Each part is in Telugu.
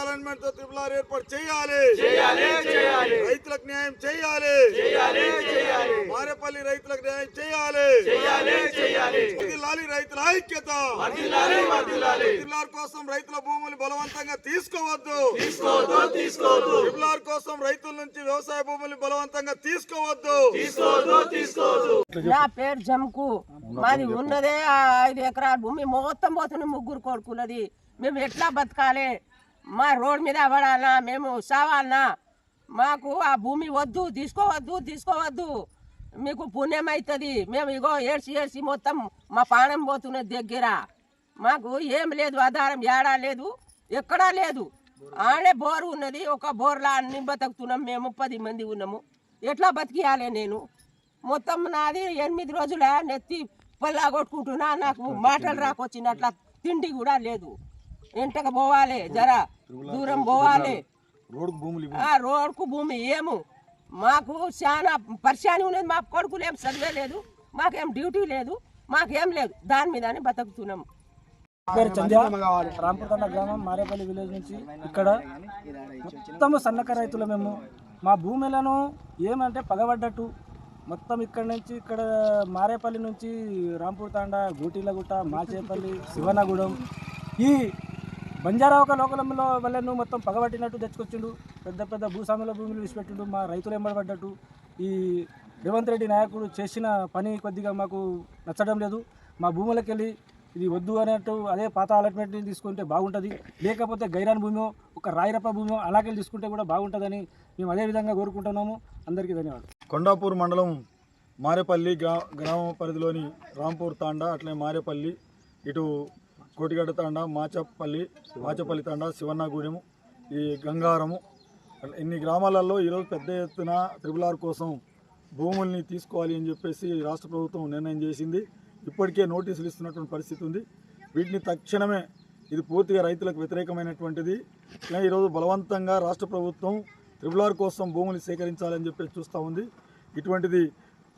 అలైన్మెంట్తో త్రిపుల్ ఆర్ ఏర్పాటు చేయాలి. చేయాలి చేయాలి. రైతులకు న్యాయం చేయాలి. చేయాలి చేయాలి. మారేపల్లి రైతులకు న్యాయం చేయాలి. చేయాలి చేయాలి. వర్ధిల్లాలి రైతుల ఐక్యత. ఆర్ కోసం రైతుల భూములు బలవంతంగా తీసుకోవద్దు. త్రిపుల్ ఆర్ కోసం రైతుల నుంచి వ్యవసాయ భూములు బలవంతంగా తీసుకోవద్దు. నా పేరు జమ్కు మాది ఉన్నదే ఆ ఐదు ఎకరాల భూమి. మొత్తం పోతుంది ముగ్గురు కొడుకులది. మేము ఎట్లా బతకాలి? మా రోడ్ మీద పడాలనా మేము సావాలనా మాకు ఆ భూమి వద్దు తీసుకోవద్దు తీసుకోవద్దు. మీకు పుణ్యం అవుతుంది మేము ఇగో ఏడ్చి ఏడ్చి మొత్తం మా పానం పోతున్నది దగ్గర. మాకు ఏం లేదు ఆధారం ఏడా లేదు ఎక్కడా లేదు. ఆడే బోరు ఉన్నది ఒక బోర్లా అన్ని బతుకుతున్నాం మేము పది మంది ఉన్నాము. ఎట్లా బతికియాలి నేను? మొత్తం నాది ఎనిమిది రోజుల నెత్తి పల్లా కొట్టుకుంటున్నా నాకు మాటలు రాకొచ్చినట్ల తిండి కూడా లేదు. ఎంటకు పోవాలి? జర దూరం పోవాలి. రోడ్డు భూములు ఆ రోడ్కు భూమి ఏము? మాకు చాలా పరిశాని ఉన్నది మా కొడుకులు ఏం చదివేలేదు మాకేం డ్యూటీ లేదు మాకేం లేదు. దాని మీదనే బతుకుతున్నాము పేరు చంద్య రాంపుతండ గ్రామం మారేపల్లి విలేజ్ నుంచి ఇక్కడ మొత్తము సన్నక రైతులు మేము. మా భూములను ఏమంటే పగబడ్డట్టు మొత్తం ఇక్కడ నుంచి ఇక్కడ మారేపల్లి నుంచి రాంపూర్ తాండ గూటీలగుట్ట మాచేపల్లి శివనగూడెం ఈ బంజారా ఒక లోకలంలో వల్లను మొత్తం పగబట్టినట్టు తెచ్చుకొచ్చిండు. పెద్ద పెద్ద భూస్వాముల భూములు విసిపెట్టిండు మా రైతులు ఎంబడబడ్డట్టు. ఈ రేవంత్ రెడ్డి నాయకుడు చేసిన పని కొద్దిగా మాకు నచ్చడం లేదు. మా భూములకు వెళ్ళి ఇది వద్దు అనేట్టు అదే పాత అలాట్మెంట్ని తీసుకుంటే బాగుంటుంది. లేకపోతే గైరాన్ భూమి ఒక రాయిరప్ప భూమి అలాగే తీసుకుంటే కూడా బాగుంటుందని మేము అదే విధంగా కోరుకుంటున్నాము. అందరికీ ధన్యవాదాలు. కొండాపూర్ మండలం మారేపల్లి గ్రా గ్రామ పరిధిలోని రాంపూర్ తాండా అట్లనే మారేపల్లి ఇటు కోటిగడ్డ తాండా మాచపల్లి మాచపల్లి తాండా శివన్నగూడెము ఈ గంగారము ఇన్ని గ్రామాలలో ఈరోజు పెద్ద ఎత్తున త్రిబుల్ ఆర్ కోసం భూముల్ని తీసుకోవాలి అని చెప్పేసి రాష్ట్ర ప్రభుత్వం నిర్ణయం చేసింది. ఇప్పటికే నోటీసులు ఇస్తున్నటువంటి పరిస్థితి ఉంది. వీటిని తక్షణమే ఇది పూర్తిగా రైతులకు వ్యతిరేకమైనటువంటిది. ఈరోజు బలవంతంగా రాష్ట్ర ప్రభుత్వం త్రిబుల్ ఆర్ కోసం భూములు సేకరించాలని చెప్పి చూస్తూ ఉంది. ఇటువంటిది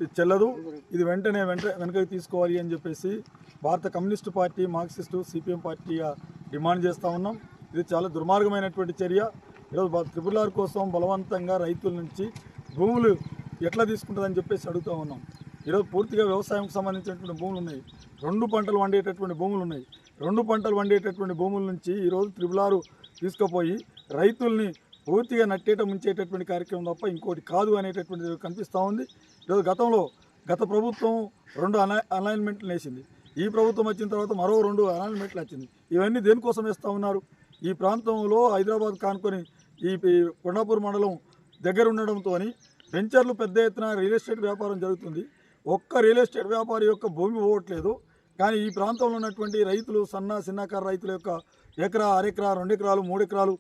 చెల్లదు. ఇది వెంటనే వెంట వెనకకి తీసుకోవాలి అని చెప్పేసి భారత కమ్యూనిస్టు పార్టీ మార్క్సిస్టు సిపిఎం పార్టీగా డిమాండ్ చేస్తూ ఉన్నాం. ఇది చాలా దుర్మార్గమైనటువంటి చర్య. ఈరోజు బ- త్రిపుల్ ఆర్ కోసం బలవంతంగా రైతుల నుంచి భూములు ఎట్లా తీసుకుంటుందని చెప్పేసి అడుగుతూ ఉన్నాం. ఈరోజు పూర్తిగా వ్యవసాయంకి సంబంధించినటువంటి భూములు ఉన్నాయి. రెండు పంటలు వండేటటువంటి భూములు ఉన్నాయి. రెండు పంటలు వండేటటువంటి భూముల నుంచి ఈరోజు త్రిపుల్ తీసుకుపోయి రైతుల్ని పూర్తిగా నట్టేట ముంచేటటువంటి కార్యక్రమం తప్ప ఇంకోటి కాదు అనేటటువంటిది కనిపిస్తూ ఉంది. ఈరోజు గతంలో గత ప్రభుత్వం రెండు అలై అలైన్మెంట్లు వేసింది ఈ ప్రభుత్వం వచ్చిన తర్వాత మరో రెండు అలైన్మెంట్లు వచ్చింది. ఇవన్నీ దేనికోసం వేస్తూ ఉన్నారు? ఈ ప్రాంతంలో హైదరాబాద్ కానుకొని ఈ ఈ కొండాపూర్ మండలం దగ్గర ఉండడంతో వెంచర్లు పెద్ద ఎత్తున రియల్ ఎస్టేట్ వ్యాపారం జరుగుతుంది. ఒక్క రియల్ ఎస్టేట్ వ్యాపారి యొక్క భూమి పోవట్లేదు. కానీ ఈ ప్రాంతంలో ఉన్నటువంటి రైతులు సన్న చిన్నకారు రైతుల యొక్క ఎకరా అరెకరా రెండు ఎకరాలు మూడు ఎకరాలు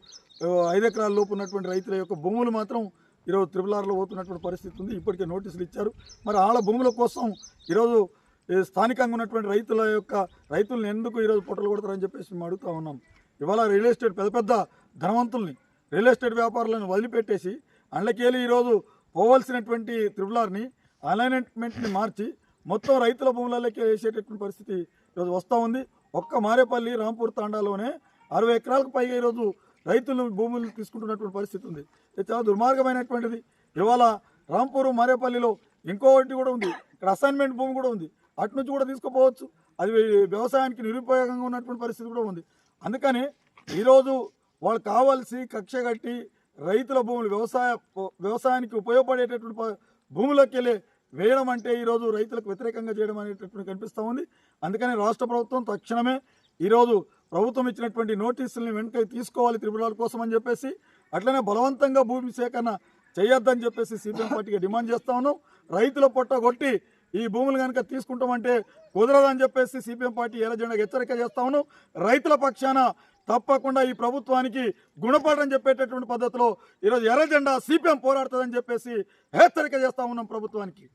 ఐదు ఎకరాల లోపు ఉన్నటువంటి రైతుల యొక్క భూములు మాత్రం ఈరోజు త్రిపుల్ ఆర్లో పోతున్నటువంటి పరిస్థితి ఉంది. ఇప్పటికే నోటీసులు ఇచ్చారు. మరి వాళ్ళ భూముల కోసం ఈరోజు స్థానికంగా ఉన్నటువంటి రైతుల యొక్క రైతులను ఎందుకు ఈరోజు పొట్టలు కొడతారని చెప్పేసి మేము అడుగుతూ ఉన్నాం. ఇవాళ రియల్ ఎస్టేట్ పెద్ద పెద్ద ధనవంతుల్ని రియల్ ఎస్టేట్ వ్యాపారులను వదిలిపెట్టేసి అందులోకెళ్ళి ఈరోజు పోవలసినటువంటి త్రిపుల్ ఆర్ని అలైన్మెంట్ని మార్చి మొత్తం రైతుల భూములలోకి వేసేటటువంటి పరిస్థితి ఈరోజు వస్తూ ఉంది. ఒక్క మారేపల్లి రాంపూర్ తాండాలోనే అరవై ఎకరాలకు పైగా ఈరోజు రైతులు భూములు తీసుకుంటున్నటువంటి పరిస్థితి ఉంది. చాలా దుర్మార్గమైనటువంటిది. ఇవాళ రాంపూర్ మారేపల్లిలో ఇంకోటి కూడా ఉంది. ఇక్కడ అసైన్మెంట్ భూమి కూడా ఉంది. అటు నుంచి కూడా తీసుకుపోవచ్చు. అది వ్యవసాయానికి నిరుపయోగంగా ఉన్నటువంటి పరిస్థితి కూడా ఉంది. అందుకని ఈరోజు వాళ్ళు కావాల్సి కక్ష కట్టి రైతుల భూములు వ్యవసాయ వ్యవసాయానికి ఉపయోగపడేటటువంటి ప- భూములకు వెళ్ళి వేయడం అంటే ఈరోజు రైతులకు వ్యతిరేకంగా చేయడం అనేటటువంటి కనిపిస్తూ ఉంది. అందుకని రాష్ట్ర ప్రభుత్వం తక్షణమే ఈరోజు ప్రభుత్వం ఇచ్చినటువంటి నోటీసుల్ని వెంటనే తీసుకోవాలి త్రిపురాల కోసం అని చెప్పేసి అట్లనే బలవంతంగా భూమి సేకరణ చేయొద్దని చెప్పేసి సిపిఎం పార్టీకి డిమాండ్ చేస్తా ఉన్నాం. రైతుల పొట్ట కొట్టి ఈ భూములు కనుక తీసుకుంటామంటే కుదరదని చెప్పేసి సిపిఎం పార్టీ ఎర్రజెండా హెచ్చరిక చేస్తా ఉన్నాం. రైతుల పక్షాన తప్పకుండా ఈ ప్రభుత్వానికి గుణపాఠం చెప్పేటటువంటి పద్ధతిలో ఈరోజు ఎర్రజెండా సిపిఎం పోరాడుతుందని చెప్పేసి హెచ్చరిక చేస్తా ఉన్నాం ప్రభుత్వానికి.